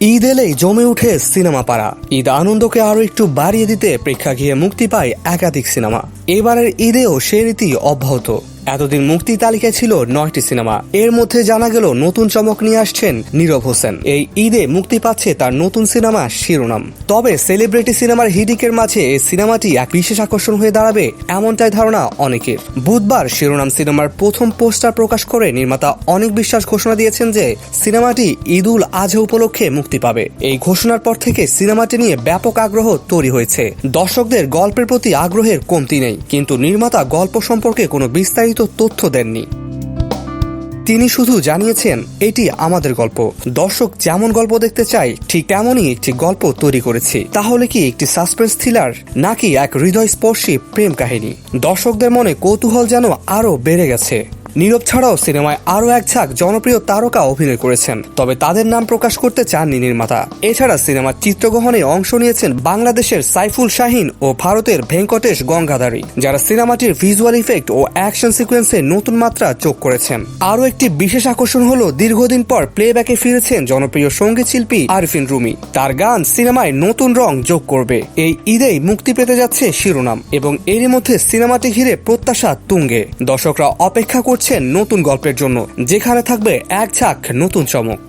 ঈদ এলেই জমে উঠে সিনেমা পাড়া। ঈদ আনন্দকে আরও একটু বাড়িয়ে দিতে প্রেক্ষাগৃহে মুক্তি পায় একাধিক সিনেমা। এবারের ঈদেও সে রীতি অব্যাহত। এতদিন মুক্তি তালিকায় ছিল নয়টি সিনেমা। এর মধ্যে জানা গেল, নতুন চমক নিয়ে আসছেন নীরব হোসেন। এই ঈদে মুক্তি পাচ্ছে তার নতুন সিনেমা শিরোনাম। তবে সেলিব্রিটি সিনেমার হিডিকের মাঝে এই সিনেমাটি এক বিশেষ আকর্ষণ হয়ে দাঁড়াবে এমনটাই ধারণা অনেকের। বুধবার শিরোনাম সিনেমার প্রথম পোস্টার প্রকাশ করে নির্মাতা অনেক বিশ্বাস ঘোষণা দিয়েছেন যে, সিনেমাটি ঈদুল আজহা উপলক্ষে মুক্তি পাবে। এই ঘোষণার পর থেকে সিনেমাটি নিয়ে ব্যাপক আগ্রহ তৈরি হয়েছে। দর্শকদের গল্পের প্রতি আগ্রহের কমতি নেই, কিন্তু নির্মাতা গল্প সম্পর্কে কোনো বিস্তারিত তথ্য দেননি। তিনি শুধু জানিয়েছেন, এটি আমাদের গল্প। দর্শক যেমন গল্প দেখতে চায়, ঠিক তেমনই একটি গল্প তৈরি করেছি। তাহলে কি একটি সাসপেন্স থ্রিলার, নাকি এক হৃদয়স্পর্শী প্রেম কাহিনী? দর্শকদের মনে কৌতূহল যেন আরও বেড়ে গেছে। নীরব ছাড়াও সিনেমায় আরও এক ঝাঁক জনপ্রিয় তারকা অভিনয় করেছেন, তবে তাদের নাম প্রকাশ করতে চাননি নির্মাতা। এছাড়া সিনেমার চিত্রগ্রহণে অংশ নিয়েছেন বাংলাদেশের সাইফুল শাহিন ও ভারতের ভেঙ্কটেশ গঙ্গাধারী, যারা সিনেমাটির ভিজুয়াল ইফেক্ট ও অ্যাকশন সিকোয়েন্সে নতুন মাত্রা যোগ করেছেন। আরও একটি বিশেষ আকর্ষণ হল দীর্ঘদিন পর প্লেব্যাকে ফিরেছেন জনপ্রিয় সংগীত শিল্পী আরফিন রুমি। তার গান সিনেমায় নতুন রং যোগ করবে। এই ঈদেই মুক্তি পেতে যাচ্ছে শিরোনাম এবং এরই মধ্যে সিনেমাটি ঘিরে প্রত্যাশা তুঙ্গে। দর্শকরা অপেক্ষা করছেন নতুন গল্পের জন্য। যেখানে থাকবে এক ঝাঁক নতুন চমক।